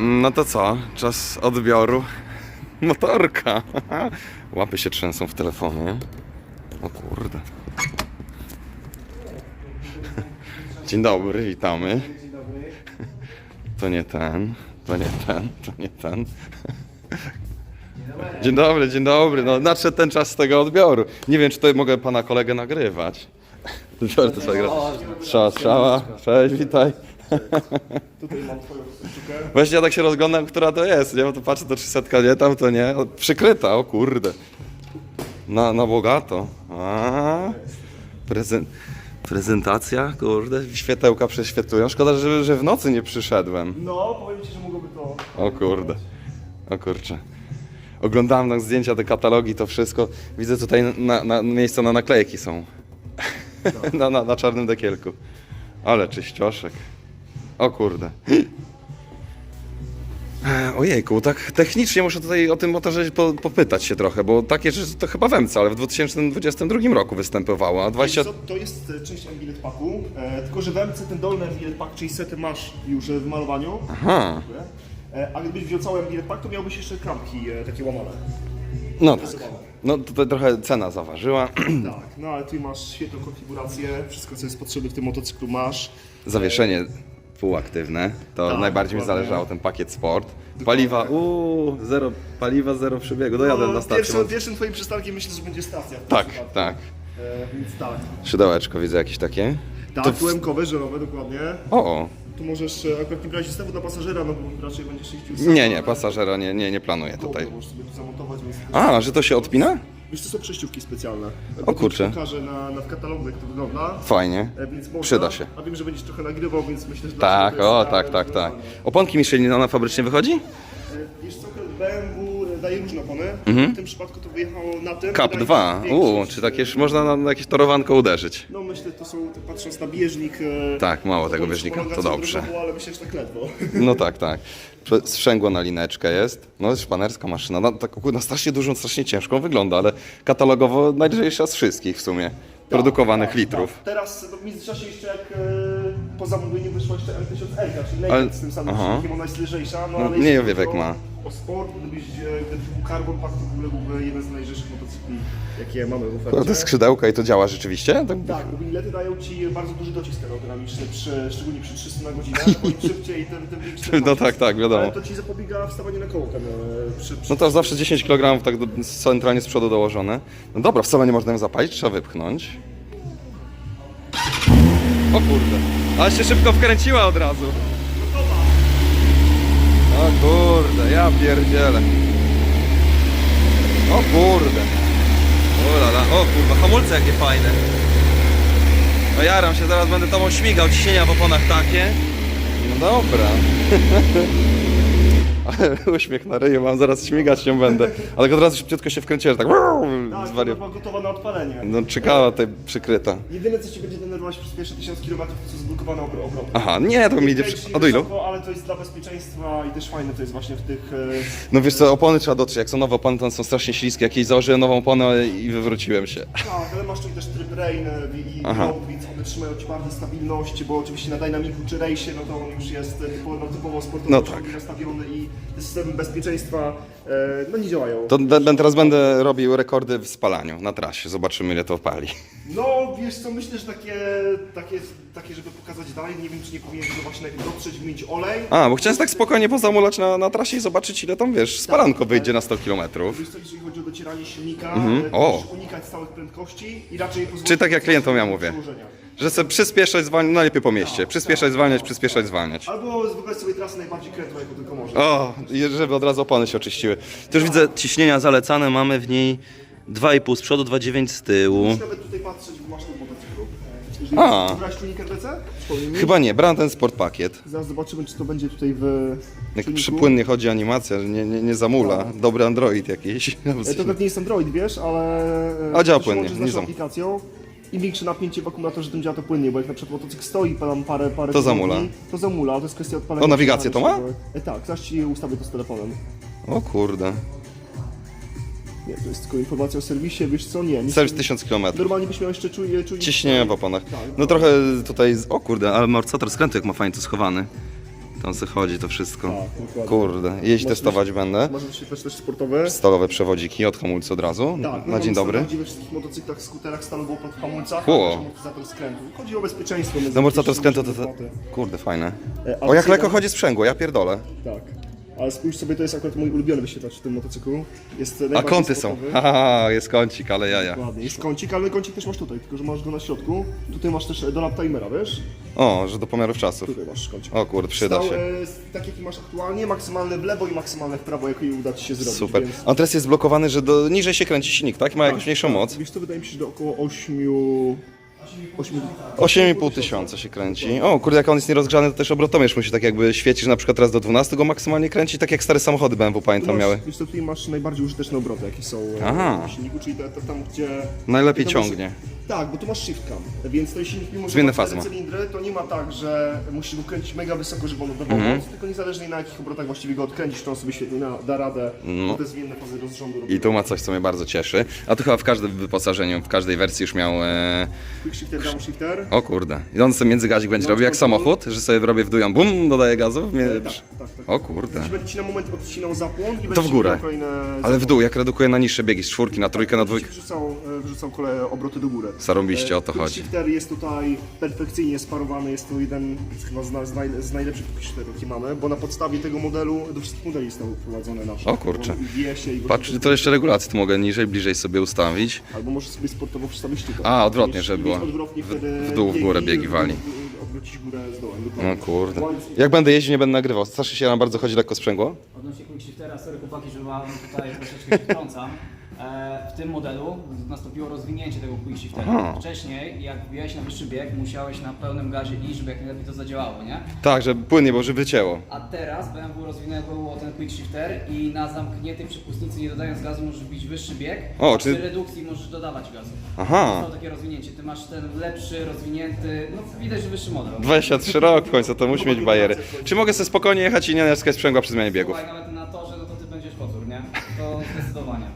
No to co? Czas odbioru motorka. Łapy się trzęsą w telefonie. O kurde. Dzień dobry, witamy. To nie ten, to nie ten, to nie ten. Dzień dobry, dzień dobry. No, nadszedł ten czas tego odbioru. Nie wiem, czy to mogę pana kolegę nagrywać. To sobie. Strzała, strzała. Cześć, witaj. Tutaj mam twoją sztukę. Właśnie ja tak się rozglądam, która to jest, nie? Bo to patrzę, to 300 nie, tam to nie. O, przykryta, o kurde. Na, na bogato. A, prezent, prezentacja, kurde, światełka prześwietlują. Szkoda, że, że w nocy nie przyszedłem. No, powiem ci, że mogłoby to. O kurde, o kurczę. Oglądałem tam zdjęcia, te katalogi, to wszystko. Widzę tutaj na, na, miejsca na naklejki są. na, na, na czarnym dekielku. Ale czyścioszek. O kurde. E, Ojejku, tak technicznie muszę tutaj o tym motorze po, popytać się trochę, bo takie rzeczy to chyba w MC, ale w 2022 roku występowało, a 20... Co, to jest e, część Embilet Packu, e, tylko że w MC ten dolny Embilet Pack, czyli sety masz już e, w malowaniu. Aha, E, a gdybyś wziął cały Embilet Pack, to miałbyś jeszcze klamki e, takie łamane. no tak. No tutaj trochę cena zaważyła. Tak, no ale ty masz świetną konfigurację, wszystko co jest potrzebne w tym motocyklu masz. Zawieszenie półaktywne, to Tak, najbardziej mi zależało, ten pakiet sport. Paliwa, uuu, zero paliwa, zero przebiegu, dojadę No, na stację. pierwszym, pierwszym twoim przystankiem myślę, że będzie stacja. Tak, przypadku. tak. E, więc tak. Szydełeczko widzę jakieś takie. Tak, To tułemkowe, żerowe, dokładnie. O, o. Tu możesz e, akurat nie brać zestawu dla pasażera, no bo raczej będziesz jeździł sam. Nie, nie, pasażera nie, nie, nie planuję tutaj. Możesz sobie tu zamontować. A, że to się odpina? Wiesz, to są przejściówki specjalne. O kurczę. Pokażę na, na w katalogu, jak to wygląda. Fajnie. E, Więc można, Przyda się. A wiem, że będziesz trochę nagrywał, więc myślę, że... dla Tak, ciebie to o, jest tak, tak, tak. wyzwanie. Oponki Michelin, ona fabrycznie wychodzi? E, Wiesz co, BMW daje różne opony. W tym przypadku to wyjechało na tym. Wydaje 2, mi się, uuu, większość- czy takie, można na, na jakieś torowanko uderzyć. No myślę, to są, to patrząc na bieżnik... e, Tak, mało tego to bieżnika, to dobrze. Ale myślę, że tak ledwo. No tak, tak. Prze- Sprzęgło na lineczkę jest. No jest szpanerska maszyna. No, tak, na strasznie dużą, strasznie ciężką wygląda, ale katalogowo najlżejsza z wszystkich w sumie. Produkowanych Tak, litrów. Tak. Teraz no, w międzyczasie jeszcze jak e, po zamówieniu wyszła jeszcze M1000R, czyli Naked z tym samym aha. silnikiem, ona jest lżejsza, no No, ale nie jeśli Jowiewek chodzi o- ma. O sport, gdybyś, e, gdyby był Carbon Pack, to w ogóle byłby jeden z najlżejszych motocykli, jakie mamy w To ofercie. te skrzydełka i to działa rzeczywiście? Tak, Tak, bo bilety dają ci bardzo duży docisk aerodynamiczny, przy, szczególnie przy 300 na godzinę, im szybciej, tym, tym większy ten No tak, tak, wiadomo. Ale to ci zapobiega wstawaniu na koło e, przy, przy No to zawsze 10 kg tak do, centralnie z przodu dołożone. No dobra, wcale nie można ją zapalić, trzeba wypchnąć. O kurde, ale się szybko wkręciła od razu. O kurde, ja pierdzielę. O kurde. O lala, o kurwa, hamulce jakie fajne. No jaram się, zaraz będę tobą śmigał, ciśnienia w oponach takie. No dobra. Uśmiech na ryju mam, zaraz śmigać się będę. Ale od razu szybciutko się wkręciłem, tak Tak, zwarił. to była gotowa na odpalenie. No czekała tutaj przykryta. Jedyne co ci będzie denerwować przez pierwsze 1000 km to zblokowane obro- obroty. Aha, nie, to mi idzie... Kręci A do ilu? wysoko, Ale to jest dla bezpieczeństwa i też fajne to jest właśnie w tych... e, No wiesz co, opony trzeba dotrzeć. Jak są nowe opony, to one są strasznie śliskie. Jakieś założyłem nową oponę i wywróciłem się. Tak, ale masz tutaj też tryb rain e, i Aha. Aha. Więc one trzymają ci bardzo stabilność, bo oczywiście na dynamiku czy rejsie, no to on już jest e, typowo, no, typowo sportowo No tak. nastawiony i te systemy bezpieczeństwa e, no nie działają. To teraz będę robił rekordy w spalaniu na trasie. Zobaczymy ile to pali. No wiesz co, myślę, że takie, takie, takie żeby pokazać dalej, nie wiem czy nie powinien to właśnie najpierw dotrzeć, wymienić olej. A, bo chciałem tak spokojnie pozamulać na, na trasie i zobaczyć ile tam, wiesz, spalanko Tak, wyjdzie tak. na 100 km. Wiesz co, jeżeli chodzi o docieranie silnika, Mhm. e, O. musisz unikać stałych prędkości i raczej pozwolić... Czy tak jak klientom ja mówię? przełożenia. Że sobie przyspieszać, zwalniać, no najlepiej po mieście. Przyspieszać, zwalniać, przyspieszać, zwalniać. Albo wyobraź sobie trasę najbardziej krętą, jaką tylko możesz. O, i żeby od razu opony się oczyściły. Już widzę ciśnienia zalecane, mamy w niej 2,5 z przodu, 2,9 z tyłu. Nawet tutaj patrzeć w maszynę motocyklu. Jeżeli A. wybrałeś RDC? Mi. Chyba nie, brałem ten sport pakiet. Zaraz zobaczymy, czy to będzie tutaj w Jak przypłynnie chodzi animacja, że nie, nie, nie zamula. Dobry Android jakiś. E, To pewnie jest Android, wiesz, ale... e, A, działa płynnie, łączy z nie naszą aplikacją. Im większe napięcie w akumulatorze, tym działa to płynnie, bo jak na przykład motocykl stoi tam parę, parę To zamula. To zamula, to jest kwestia odpalenia. O, nawigację to ma? E, tak, zaś ci ustawię to z telefonem. O kurde. Nie, to jest tylko informacja o serwisie, wiesz co, nie. Serwis 1000 km. Normalnie byś miał jeszcze czuje, Ciśnienie w oponach. Tak, No trochę tutaj, z- o kurde, ale amortyzator skrętu jak ma fajnie to schowany. Tam se chodzi to wszystko. Tak, dokładnie. Kurde, jeźdź Masz testować będę. Masz też sportowe. Stalowe przewodziki od hamulca od razu. Tak, Na dzień dobry. We wszystkich motocyklach, skuterach stalowo pod hamulcach, Cool. a też amortyzator skrętu. Chodzi o bezpieczeństwo. pierwszym skrętu to, a to... drugim Kurde, fajne. E, O, jak lekko chodzi sprzęgło, ja pierdolę. Tak. Ale spójrz sobie, to jest akurat mój ulubiony wyświetlacz w tym motocyklu. Jest A najbardziej kąty są. sportowy. Haha, jest kącik, ale jaja. Ładnie. Jest kącik, ale kącik też masz tutaj, tylko że masz go na środku. Tutaj masz też do lap timera, wiesz? O, że do pomiarów czasów. Tutaj masz kącik. O kurde, przyda Stał, się. e, tak jaki masz aktualnie, maksymalny w lewo i maksymalny w prawo, jaki uda Ci się zrobić. Super. Więc... On teraz jest zblokowany, że do, niżej się kręci silnik, tak? Ma jakąś mniejszą tak. moc. Wiesz co, wydaje mi się, że do około 8... 8... 8,5 tysiąca się kręci. O, kurde, jak on jest nierozgrzany, to też obrotomierz musi tak jakby świecić, na przykład teraz do 12 go maksymalnie kręci, tak jak stare samochody BMW pamiętam miały. Wiesz co, tutaj masz najbardziej użyteczne obroty, jakie są e, Aha. w silniku, czyli te, te, tam, gdzie... Najlepiej gdzie to masz- ciągnie. Tak, bo tu masz shift cam, więc ten silnik mimo, że ma cztery cylindry, to nie ma tak, że musisz go kręcić mega wysoko, żeby on oddawał Mhm. tylko niezależnie na jakich obrotach właściwie go odkręcisz, to on sobie świetnie da radę, No. te zmienne fazy rozrządu. I tu ma coś, co mnie bardzo cieszy. A tu chyba w każdym wyposażeniu, w każdej wersji już miał... E... Quick shifter, downshifter. O kurde. I on sobie międzygazik będzie No, robił jak samochód, że sobie robię w bum, dodaje gazu. Mnie... Tak, tak, tak. O kurde. Będzie ci na moment odcinał zapłon i To w górę. Ale w dół, jak redukuje na niższe biegi, z czwórki na trójkę, na dwójkę. Wrzucał, e, wrzucał kole obroty do góry. Zarąbiście, o to Quick chodzi. Shifter jest tutaj perfekcyjnie sparowany, jest to jeden z, chyba z, z, naj, z najlepszych shifterów, jakie mamy, bo na podstawie tego modelu do wszystkich modeli zostały wprowadzone nasze. O kurczę. Patrz, to jeszcze regulacje tu mogę niżej, bliżej sobie ustawić. Albo możesz sobie sportowo przestawić tylko. A, odwrotnie, żeby było. Odwrotnie W- w dół, w górę biegi wali. Odwrócić górę z dołem. No kurde. Jak będę jeździł, nie będę nagrywał. Strasznie się nam bardzo chodzi lekko sprzęgło. Odnośnie quick shiftera, sorry chłopaki, że wam tutaj troszeczkę się wtrącam. E, W tym modelu nastąpiło rozwinięcie tego quick shiftera. Wcześniej, jak wbijałeś na wyższy bieg, musiałeś na pełnym gazie iść, żeby jak najlepiej to zadziałało, nie? Tak, że płynnie, bo żeby wycięło. A teraz BMW rozwinęło ten quick shifter i na zamkniętej przepustnicy, nie dodając gazu, możesz bić wyższy bieg, O, a czyli- przy redukcji możesz dodawać gazu. Aha. Zostało takie rozwinięcie. Ty masz ten lepszy, rozwinięty, no widać, że wyższy model. 23 rok w końcu, to musi mieć bajery. Czy mogę sobie spokojnie jechać i nie naciskać sprzęgła przy zmianie biegów? Słuchaj,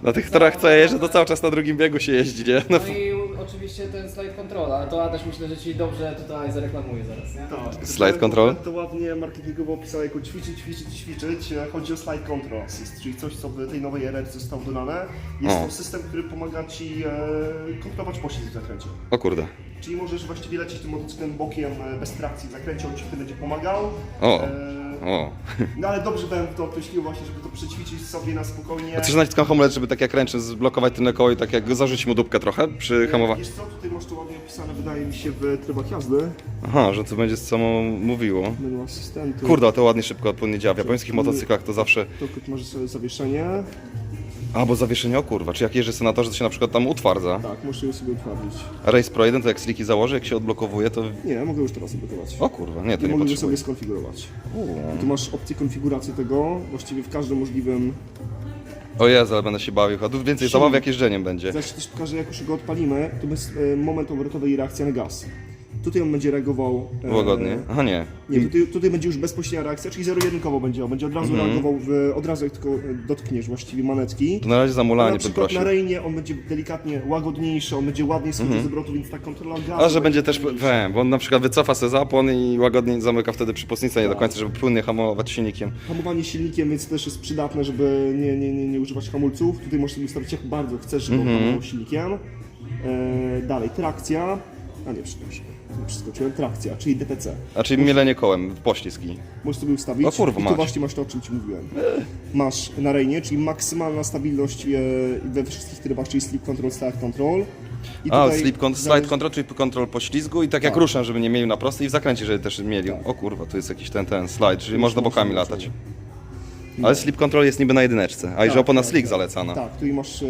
Na tych torach, co ja jeżdżę, to cały czas na drugim biegu się jeździ, nie? No, No i oczywiście ten slide control, ale to Adaś myślę, że ci dobrze tutaj zareklamuje zaraz, nie? Tak. Slide control? To ładnie marketingowo opisał jako ćwiczyć, ćwiczyć, ćwiczyć. E, Chodzi o slide control assist, czyli coś, co w tej nowej RR zostało dodane. Jest O. to system, który pomaga ci e, kontrolować poślizg w zakręcie. o kurde. Czyli możesz właściwie lecieć tym motocyklem bokiem e, bez trakcji w zakręcie, on ci wtedy będzie pomagał. O. E, O. no ale dobrze bym to określił właśnie, żeby to przećwiczyć sobie na spokojnie. A też naciskam hamulec, żeby tak jak ręczny zblokować tylne koło i tak jak zarzucić mu dupkę trochę przy hamowaniu. Wiesz co, tutaj masz to ładnie opisane, wydaje mi się, w trybach jazdy. Aha, że to będzie samo mówiło. Menu asystentu. Kurde, to ładnie szybko płynnie działa. W japońskich motocyklach to zawsze... To masz sobie zawieszenie. A, bo zawieszenie, o kurwa, czy jak jeżdżę senatorze, to się na przykład tam utwardza. Tak, możesz je sobie utwardzić. A Race Pro 1 to jak sliki założy, jak się odblokowuje, to... Nie, mogę już teraz zablokować. O kurwa, nie, to I nie potrzebuję. sobie skonfigurować. Uuu. Tu masz opcję konfiguracji tego, właściwie w każdym możliwym... O Jezu, ale będę się bawił. A tu więcej zabawy jak jeżdżeniem będzie. Zaś też pokażę, jak już go odpalimy, to jest e, moment obrotowy i reakcja na gaz. Tutaj on będzie reagował... e, Łagodnie. Aha, nie. Nie, tutaj, tutaj będzie już bezpośrednia reakcja, czyli zero-jedynkowo będzie. On będzie od razu Mhm. reagował, w, od razu jak tylko e, dotkniesz właściwie manetki. To na razie A zamulanie na bym przykład prosił. na rejnie on będzie delikatnie łagodniejszy, on będzie ładniej schodził z obrotu, więc ta kontrola gazu... Mhm. A że będzie też, wiem, bo on na przykład wycofa sobie zapłon i łagodnie zamyka wtedy przypustnicę nie do końca, żeby płynnie hamować silnikiem. Hamowanie silnikiem, więc też jest przydatne, żeby nie, nie, nie, nie używać hamulców. Tutaj możesz sobie ustawić jak bardzo chcesz, żeby on hamował silnikiem. E, dalej, trakcja. A nie, przepraszam, przeskoczyłem. Trakcja, czyli DTC. A czyli mielenie kołem, poślizgi. Możesz sobie ustawić. O kurwa, I tu właśnie masz to, o czym Ci mówiłem. Masz na rejnie, czyli maksymalna stabilność e, we wszystkich trybach, czyli sleep control, start control. I A, tutaj slip con- slide zależy- control, czyli kontrol poślizgu i tak jak Tak. ruszam, żeby nie mielił na prostej i w zakręcie, żeby też mielił. Tak. O kurwa, tu jest jakiś ten, ten slide, czyli można bokami latać. Ale slip control jest niby na jedyneczce, a i że opona slick tak. zalecana. Tak, tutaj masz... E,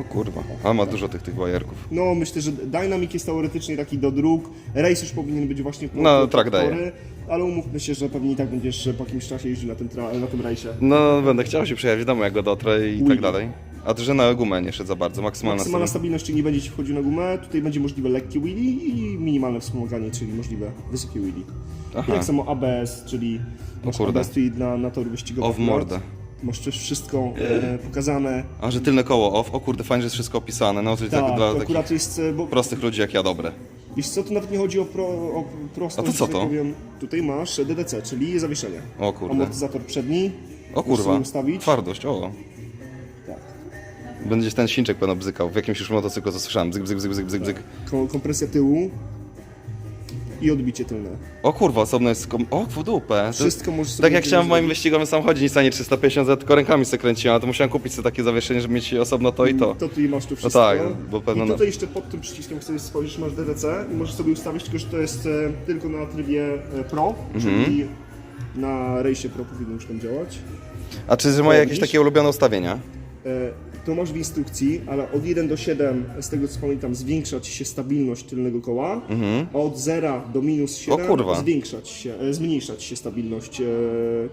O kurwa, a ma dużo tych, tych bajerków. No, myślę, że Dynamic jest teoretycznie taki do dróg. Race już powinien być właśnie po No, po track daje. tory, Ale umówmy się, że pewnie i tak będziesz po jakimś czasie jeździł na tym, tra- na tym rejsie. No, będę chciał się przejechać, wiadomo jak go dotrę i tak dalej. A to, że na gumę nie szedł za bardzo, maksymalna Maksymalna stabilność. stabilność, czyli nie będzie ci wchodził na gumę. Tutaj będzie możliwe lekkie wheelie i minimalne wspomaganie, czyli możliwe wysokie wheelie. Aha. I tak samo ABS, czyli masz kurde. ABS, czyli na, na tory wyścigowe. O, w mordę. Masz też wszystko e, pokazane. A, że tylne koło off, o kurde, fajnie, że jest wszystko opisane, no to Tak, tak, dla to takich akurat jest, e, bo prostych ludzi jak ja dobre. Wiesz co, tu nawet nie chodzi o, pro, o prostą, A to co że tak to? Powiem. Tutaj masz DDC, czyli zawieszenie. O kurde. Amortyzator przedni. O Możesz kurwa, sobie ustawić. twardość, o. Tak. Będzie ten silniczek będą bzykał. W jakimś już motocyklu to słyszałem. Bzyk, bzyk, bzyk, bzyk, bzyk, bzyk. Ko- kompresja tyłu i odbicie tylne. O kurwa, osobno jest... Kom... O, w dupę. To- Wszystko możesz sobie Tak jak chciałem w moim zrobić. wyścigowym samochodzie Nissanie 350Z, tylko rękami sobie kręciłem, a to musiałem kupić sobie takie zawieszenie, żeby mieć osobno to i to. To tutaj masz tu wszystko. tak, bo pewno I na- tutaj jeszcze pod tym przyciskiem, jak sobie spojrzysz, masz DDC i możesz sobie ustawić, tylko że to jest e, tylko na trybie e, Pro, Mhm. czyli na rejsie Pro powinno już tam działać. A czy że moje jakieś Widzisz? takie ulubione ustawienia? E, To masz w instrukcji, ale od 1 do 7, z tego co pamiętam, zwiększa ci się stabilność tylnego koła, a od 0 do minus 7 Mhm. O kurwa. zwiększa ci się, e, zmniejsza ci się stabilność e,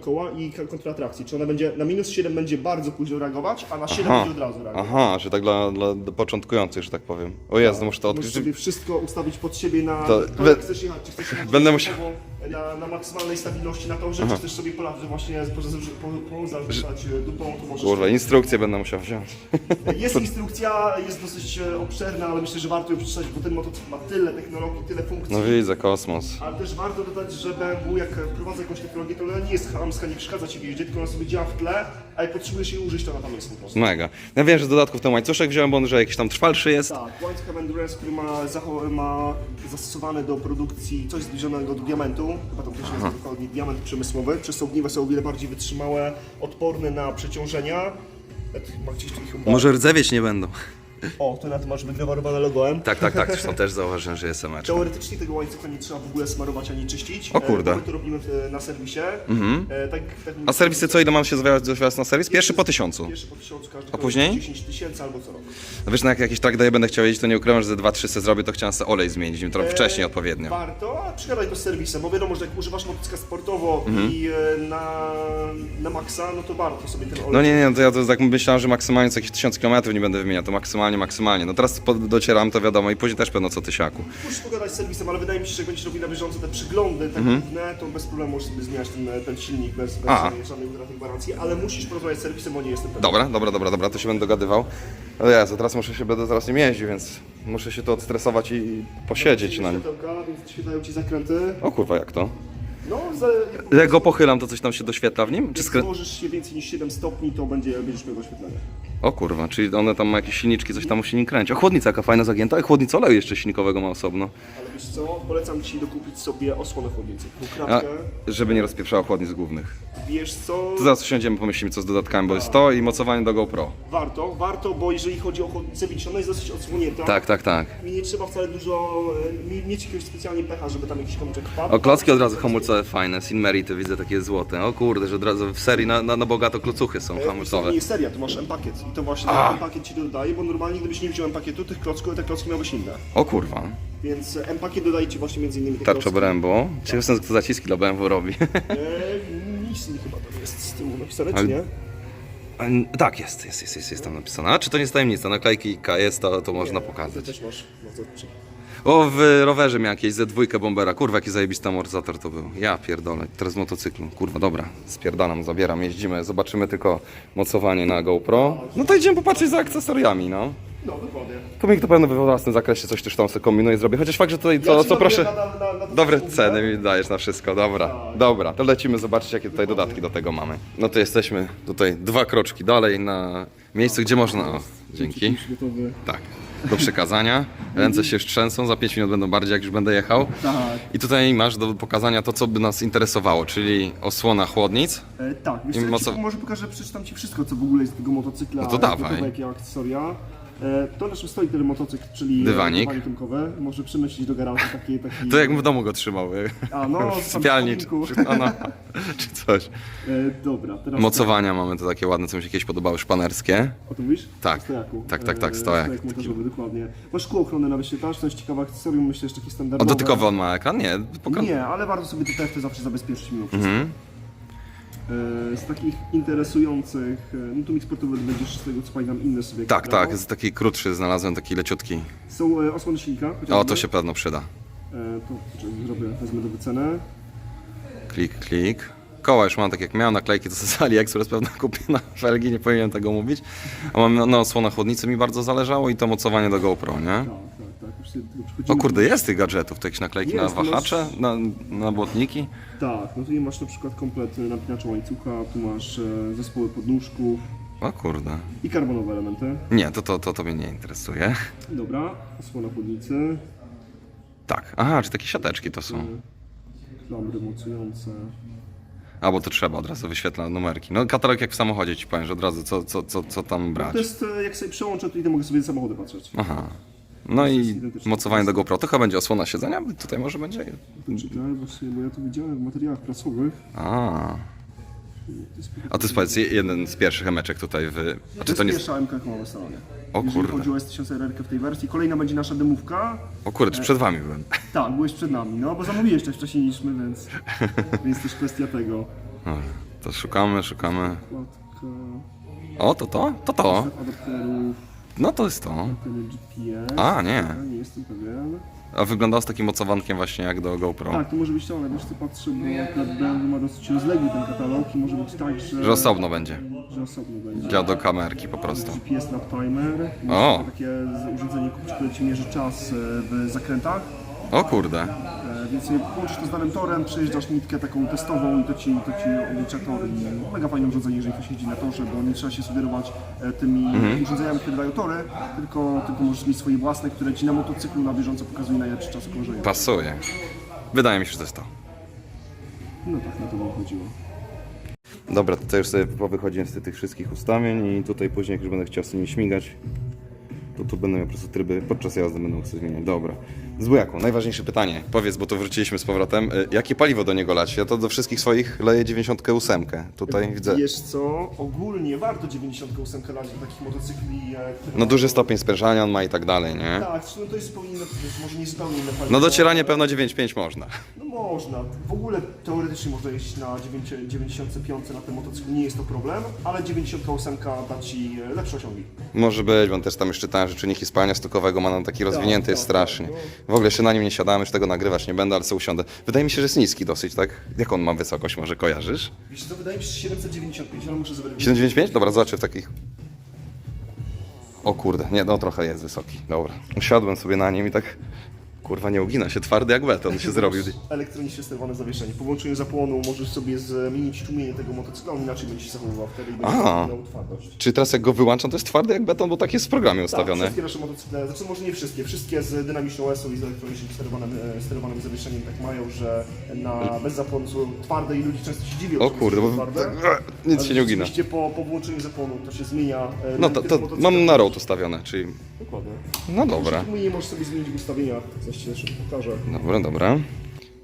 koła i kontratrakcji. Czy ona będzie, na minus 7 będzie bardzo późno reagować, a na 7 Aha. będzie od razu reagować. Aha, że tak dla, dla początkujących, że tak powiem. O Jezu, muszę to odkryć. sobie wszystko ustawić pod siebie na To to, we- jak chcesz jechać, czy chcesz jechać Będę stopowo, na, na maksymalnej stabilności na torze, czy chcesz sobie polać, że właśnie po, po, po, zarzucać dupą, to możesz... Kurwa, instrukcję będę musiał wziąć. Jest instrukcja, jest dosyć e, obszerna, ale myślę, że warto ją przeczytać, bo ten motocykl ma tyle technologii, tyle funkcji. No widzę, kosmos. Ale też warto dodać, że BMW jak wprowadza jakąś technologię, to ona nie jest chamska, nie przeszkadza ci w jeździe, tylko ona sobie działa w tle, a jak potrzebujesz jej użyć, to ona tam jest po prostu. Mega. Ja wiem, że z dodatków ten łańcuszek wziąłem, bo on że jakiś tam trwalszy jest. Tak, łańcuch Endurance, który ma, ma zastosowane do produkcji coś zbliżonego do diamentu, chyba to też jest dokładnie diament przemysłowy, przez co ogniwa są o wiele bardziej wytrzymałe, odporne na przeciążenia. Tu Ma gdzieś tu ich chyba- Może rdzewieć nie będą. O, tu na to masz wygrawerowane logoem. Tak, tak, tak. Zresztą też zauważyłem, że jest emeczka. Teoretycznie tego łańcucha nie trzeba w ogóle smarować ani czyścić. O kurde. E, My to robimy w, na serwisie. E, tak, tak A serwisy co, ile mam się zwiać na serwis? Pierwszy po tysiącu. Pierwszy po tysiącu, każdy A później? 10 tysięcy albo co rok. No wiesz, na jak jakieś track daje będę chciał jeździć, to nie ukrywam, że ze 2-3 se zrobię, to chciałem sobie olej zmienić, im trochę wcześniej odpowiednio. Warto, a przykładaj to z serwisem, bo wiadomo, że jak używasz motocykla sportowo i e, na, na maksa, no to warto sobie ten olej. Mhm. No nie, nie, no to ja to tak myślałem, że maksymalnie co jakieś 1000 km nie będę wymieniał, to maksymalnie, maksymalnie. No teraz docieram, to wiadomo, i później też pewno co tysiaku. Musisz pogadać z serwisem, ale wydaje mi się, że jak będziesz robił na bieżąco te przyglądy, tak główne, to bez problemu możesz sobie zmieniać ten, ten silnik bez, bez Mhm. A. żadnej- żadnej utraty gwarancji, ale musisz porozmawiać z serwisem, bo nie jestem pewien. Dobra, dobra, dobra, dobra, to się będę dogadywał. No Jezu, teraz muszę się, będę zaraz nim jeździł, więc muszę się tu odstresować i posiedzieć na nim. Światełka, więc świetlają ci zakręty. O kurwa, jak to? No, za, Jak go pochylam, to coś tam się doświetla w nim? Czy jak skrę... złożysz się więcej niż 7 stopni, to będzie, będziesz miał doświetlenie. O kurwa, czyli one tam ma jakieś silniczki, coś tam musi nim kręcić. O, chłodnica jaka fajna zagięta, i chłodnica oleju jeszcze silnikowego ma osobno. Ale wiesz co, polecam ci dokupić sobie osłonę chłodnicy. A, żeby nie rozpieprzała chłodnic głównych. wiesz co, To zaraz usiądziemy, pomyślimy co z dodatkami, bo jest to i mocowanie do GoPro. warto, warto, bo jeżeli chodzi o chłodnicę, widzisz, ona jest dosyć odsłonięta. Tak, tak, tak. Mi nie trzeba wcale dużo, e, mi- mieć jakiegoś specjalnie pecha, żeby tam jakiś kamyczek wpadł. O, klocki od razu hamulcowe fajne, Sinmerity widzę takie złote. O kurde, że od razu w serii na, na, na bogato klocuchy są E, To hamulcowe. nie jest seria, tu masz M-pakiet i to właśnie ten M-pakiet ci dodaje, bo normalnie gdybyś nie wziął M-pakietu, tych klocków, te klocki miałbyś inne. O kurwa, Więc e, M-pakiet dodaje ci właśnie między innymi te tarcza klocki. Brembo. Ciekawe jestem, kto zaciski dla BMW robi. E, Nissan chyba tam jest z tyłu napisane, Ale- czy nie? A, tak, jest, jest, jest, jest, jest tam napisane. A czy to nie jest tajemnica? Naklejki KS to, to można pokazać. Też masz, no to czy... O, w rowerze miałem jakieś ze dwójkę bombera. Kurwa, jaki zajebisty amortyzator to był. Ja pierdolę. Teraz z motocyklu. Kurwa, dobra. Spierdalam, zabieram, jeździmy. Zobaczymy tylko mocowanie na GoPro. No to idziemy popatrzeć za akcesoriami, no. No, dokładnie. Komik to pewno we własnym zakresie coś też tam sobie kombinuje zrobię. Chociaż fakt, że tutaj co, co proszę... Dobre ceny mi dajesz na wszystko, dobra. Dobra, to lecimy zobaczyć jakie tutaj dodatki do tego mamy. No to jesteśmy tutaj dwa kroczki dalej na miejscu, gdzie można... O, dzięki. Tak, do przekazania. Ręce się trzęsą, za 5 minut będą bardziej, jak już będę jechał. Tak. I tutaj masz do pokazania to, co by nas interesowało, czyli osłona chłodnic. E, tak, wiesz I co, ja moco- może pokażę, przeczytam Ci wszystko, co w ogóle jest z tego motocykla. No to dawaj. Jakie akcesoria. E, to naszym stoi ten motocykl, czyli Dywanik. dywanik tymkowy. Może przemyślić do garażu taki... taki... To jakbym w domu go trzymał, y, A, no, w sypialni czy, czy, a no, czy coś. E, dobra, teraz... Mocowania mamy to takie ładne, co mi się kiedyś podobały, szpanerskie. O to mówisz? Tak. Stojaku. Tak, tak, tak, E, stojak. Stojak montażowy, dokładnie. Masz szkło ochronne na wyświetlacz, to jest ciekawe akcesorium, myślę, że takie A standardowe. dotykowy on ma ekran? Nie, pokaż. Nie, ale warto sobie te testy zawsze zabezpieczyć mimo wszystko. Mhm. E, Z takich interesujących, e, no tu mi sportowy będziesz z tego co pamiętam inne sobie Tak, tak, jest taki krótszy, znalazłem taki leciutki. Są e, osłony silnika. O, to się pewno przyda. E, To poczekaj, zrobię, wezmę do wycenę. Klik, klik. Koła już mam tak jak miałem, naklejki to z AliExpress pewno kupię na felgi, nie powinienem tego mówić. A mam na, na osłonach chłodnicy mi bardzo zależało i to mocowanie do GoPro, nie? Tak, O kurde, jest tych gadżetów, to jakieś naklejki Jest, na to wahacze, na, na błotniki. Tak, no tutaj masz na przykład komplet napinacza łańcucha, tu masz e, zespoły podnóżków O kurde. i karbonowe elementy. Nie, to, to, to, to mnie nie interesuje. Dobra, osłona chłodnicy, Tak, aha, czy takie siateczki to są. klamry mocujące. A, bo to trzeba, od razu wyświetla numerki. No katalog jak w samochodzie ci powiem, że od razu co, co, co, co tam brać. To jest, e, jak sobie przełączę, to idę mogę sobie samochody patrzeć. Aha. No i mocowanie do GoPro. To chyba będzie osłona siedzenia? Tutaj może będzie. Czekaj, właśnie, bo ja to widziałem w materiałach prasowych. A. A to jest powiedz, jeden z pierwszych emeczek tutaj w. A czy to nie. pierwsza MK, mamy w salonie. O Jeżeli kurde. chodzi o S1000 RR w tej wersji, kolejna będzie nasza demówka. O kurde, czy przed wami byłem? Tak, byłeś przed nami, no bo zamówiłeś też wcześniej niż my, więc, więc też kwestia tego. Dobra, To szukamy, szukamy. Kładka, O, to to? To to. adapterów, No to jest to. GPS. A, nie. Ja nie jestem pewien. A wyglądało z takim mocowankiem właśnie jak do GoPro. Tak, to może być to, ale wiesz co patrzę, bo akurat BMW ma dosyć rozległy ten katalog i może być tak, że, Że osobno będzie. że osobno będzie. Dział do kamerki po prostu. GPS Lab Timer. O. Takie urządzenie które ci mierzy czas e, w zakrętach. O kurde. Więc sobie połączysz to z danym torem, przejeżdżasz nitkę taką testową i to ci, to ci oblicza tor. I mega fajne urządzenie, jeżeli ktoś jeździ na torze, bo nie trzeba się sugerować e, tymi Mhm. urządzeniami, które dają tory, tylko, tylko możesz mieć swoje własne, które ci na motocyklu na bieżąco pokazuje najlepszy czas krążenia. Pasuje. Wydaje mi się, że to jest to. No tak, na to mi chodziło. Dobra, tutaj już sobie powychodziłem z tych wszystkich ustawień i tutaj później jak już będę chciał z nimi śmigać, to tu będę miał po prostu tryby podczas jazdy mógł sobie zmieniać. Dobra. Z bujaką, najważniejsze pytanie. Powiedz, bo to wróciliśmy z powrotem. Y, Jakie paliwo do niego lać? Ja to do wszystkich swoich leję 98. Tutaj widzę. Wiesz co, ogólnie warto 98 lać do takich motocykli, e, które... No duży stopień sprężania on ma i tak dalej, nie? Tak, no to jest zupełnie inne, wiesz, może nie zupełnie inne paliwo. No docieranie pewno 9,5 można. No można. W ogóle teoretycznie można jeździć na 9 95 na tym motocyklu, nie jest to problem, ale 98 da Ci e, lepsze osiągi. Może być, bo on też tam już czytałem, że czynnik spalania stokowego ma nam taki rozwinięty jest tak, strasznie. W ogóle jeszcze na nim nie siadałem, już tego nagrywać nie będę, ale sobie usiądę. Wydaje mi się, że jest niski dosyć, tak? Jak on ma wysokość, może kojarzysz? Wiesz co, wydaje mi się że 795, ale muszę zweryfikować. 795? Dobra, zobaczę w takich... O kurde, nie, no trochę jest wysoki. Dobra. Usiadłem sobie na nim i tak... Kurwa, nie ugina się, twardy jak beton się zrobił. Elektronicznie sterowane zawieszenie. Po włączeniu zapłonu możesz sobie zmienić tłumienie tego motocykla, on inaczej będzie się zachowywał wtedy i będzie A. miał twardość. Czy teraz jak go wyłączam, to jest twardy jak beton, bo tak jest w programie Tak, ustawione. wszystkie nasze motocykle, znaczy może nie wszystkie, wszystkie z dynamiczną OS-u i z elektronicznie sterowanym, e, sterowanym zawieszeniem tak mają, że na bez zapłonu są twarde i ludzie często się dziwią, O kurde, bo twarde. Nic się nie ugina. Rzeczywiście po, po włączeniu zapłonu to się zmienia. e, No to, to mam na road ustawione, czyli... Dokładnie. No dobra. Nie możesz sobie zmienić w ustawieniach, coś ci jeszcze pokażę. Dobra, dobra.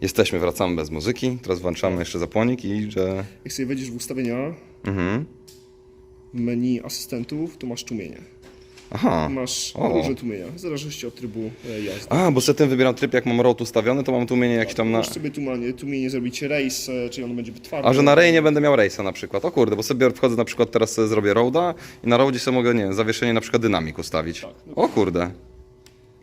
Jesteśmy, wracamy bez muzyki. Teraz włączamy jeszcze zapłonik i że... Jak sobie wejdziesz w ustawienia, Mhm. menu asystentów, to masz tłumienie. Aha. Masz O. różne tłumienia, w zależności od trybu e, jazdy. A, bo sobie tym wybieram tryb, jak mam road ustawiony, to mam tłumienie jakieś tam na... Możesz sobie tłumienie, tłumienie zrobić race, e, czyli on będzie twardy. A że na Ray nie będę miał race'a na przykład. O kurde, bo sobie wchodzę na przykład teraz sobie zrobię roada i na roadzie sobie mogę, nie wiem, zawieszenie na przykład dynamik ustawić. Tak, O kurde.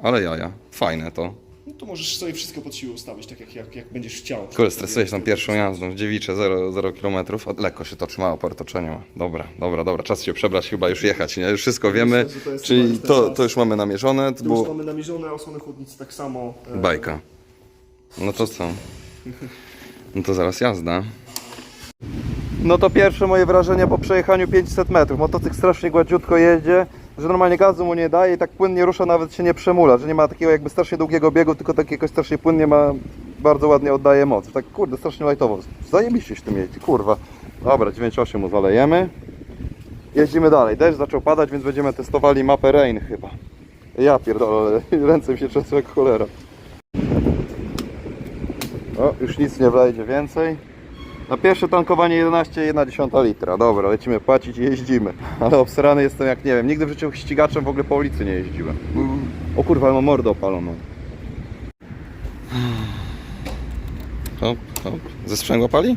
Ale jaja. Fajne to. No to możesz sobie wszystko pod siłę ustawić, tak jak, jak, jak będziesz chciał. Kurde, stresuję się tam pierwszą jazdą. Dziewicze 0, 0 km. Lekko się to trzymało po otoczeniu. Dobra, dobra, dobra. Czas się przebrać, chyba już jechać, nie? Już wszystko wiemy. że to jest Czyli chyba to, teraz- to już mamy namierzone. To Tu już było mamy namierzone, osłony chłodnicy tak samo. e, bajka. No to co? No to zaraz jazda. No to pierwsze moje wrażenie po przejechaniu 500 metrów. Motocykl strasznie gładziutko jedzie, że normalnie gazu mu nie daje i tak płynnie rusza, nawet się nie przemula, że nie ma takiego jakby strasznie długiego biegu, tylko tak jakoś strasznie płynnie ma, bardzo ładnie oddaje moc. Tak kurde, strasznie lajtowo. Zajebiście się tym jeździ, kurwa. Dobra, 9.8 mu zalejemy. Jeździmy dalej. Deszcz zaczął padać, więc będziemy testowali mapę Rain chyba. Ja pierdolę, ręce mi się trzęsą jak cholera. O, już nic nie wlejdzie więcej. Na pierwsze tankowanie 11,1 litra. Dobra, lecimy płacić i jeździmy. Ale obsrany jestem jak nie wiem. Nigdy w życiu ścigaczem w ogóle po ulicy nie jeździłem. O kurwa, mam mordę opaloną. Hop, hop. Ze sprzęgła pali?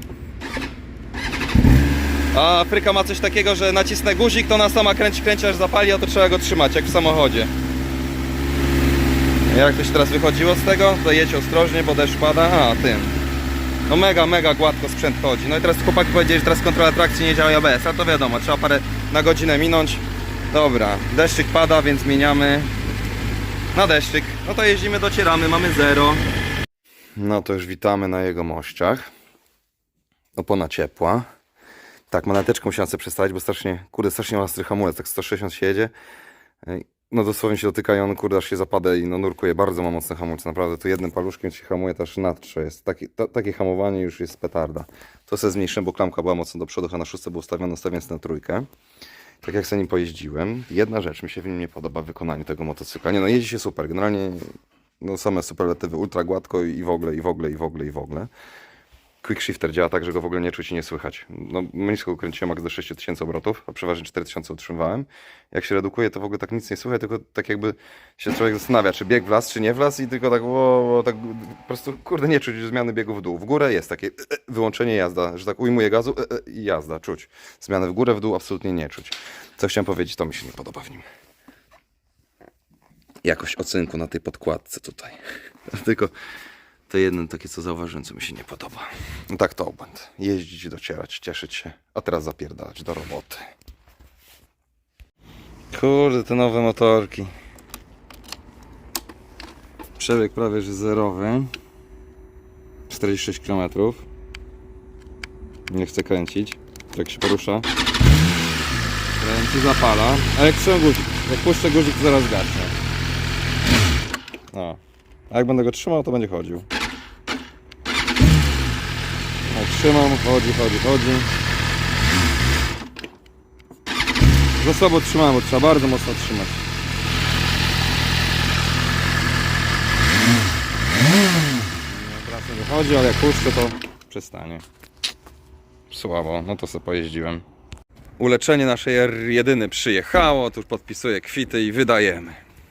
A Afryka ma coś takiego, że nacisnę guzik, to ona sama kręci, kręci aż zapali, a to trzeba go trzymać, jak w samochodzie. Jak to się teraz wychodziło z tego? To jedź ostrożnie, bo deszcz pada. A, tym. No mega, mega gładko sprzęt chodzi. No i teraz chłopaki powiedzieli, że teraz kontrola trakcji nie działa ABS, ale to wiadomo, trzeba parę na godzinę minąć. Dobra, deszczyk pada, więc zmieniamy. Na deszczyk. No to jeździmy, docieramy, mamy zero. No to już witamy na jego mościach. Opona ciepła. Tak, maneteczkę musiałem sobie przestawić, bo strasznie, kurde, strasznie ostry hamulec, tak 160 się jedzie. No dosłownie się dotyka i on, kurde, aż się zapada i no nurkuje. Bardzo ma mocne hamulce, naprawdę. Tu jednym paluszkiem się hamuje, to aż nadtrze jest. Taki, to, takie hamowanie już jest petarda. To sobie zmniejszyłem, bo klamka była mocno do przodu, a na szóstce był ustawiony, ustawiając na trójkę. Tak jak sobie nim pojeździłem. Jedna rzecz mi się w nim nie podoba w wykonaniu tego motocykla. Nie no, jeździ się super. Generalnie no, same superlatywy, ultra gładko i w ogóle, i w ogóle, i w ogóle, i w ogóle. Quick shifter działa tak, że go w ogóle nie czuć i nie słychać. No, nisko ukręciłem max do 6000 obrotów, a przeważnie 4000 utrzymywałem. Jak się redukuje, to w ogóle tak nic nie słychać, tylko tak jakby się człowiek zastanawia, czy bieg wlazł, czy nie wlazł i tylko tak, o, tak po prostu, kurde, nie czuć zmiany biegu w dół. W górę jest takie e, e, wyłączenie jazda, że tak ujmuje gazu e, i jazda, czuć. Zmiany w górę, w dół absolutnie nie czuć. Co chciałem powiedzieć, to mi się nie podoba w nim. Jakość ocynku na tej podkładce tutaj. Tylko to jedno takie, co zauważyłem, co mi się nie podoba. No tak to obłęd. Jeździć, docierać, cieszyć się, a teraz zapierdalać do roboty. Kurde, te nowe motorki. Przebieg prawie że zerowy. 46 km. Nie chcę kręcić. Jak się porusza. Kręci, zapala. A jak trzymam guzik, jak puszczę guzik, to zaraz gaśnie. No. A jak będę go trzymał, to będzie chodził. Jak trzymam, chodzi, chodzi, chodzi. Za słabo trzymałem, bo trzeba bardzo mocno trzymać. Teraz nie wychodzi, ale jak puszczę, to przestanie. Słabo, no to sobie pojeździłem. Uleczenie naszej R1 przyjechało, tu podpisuję kwity i wydajemy.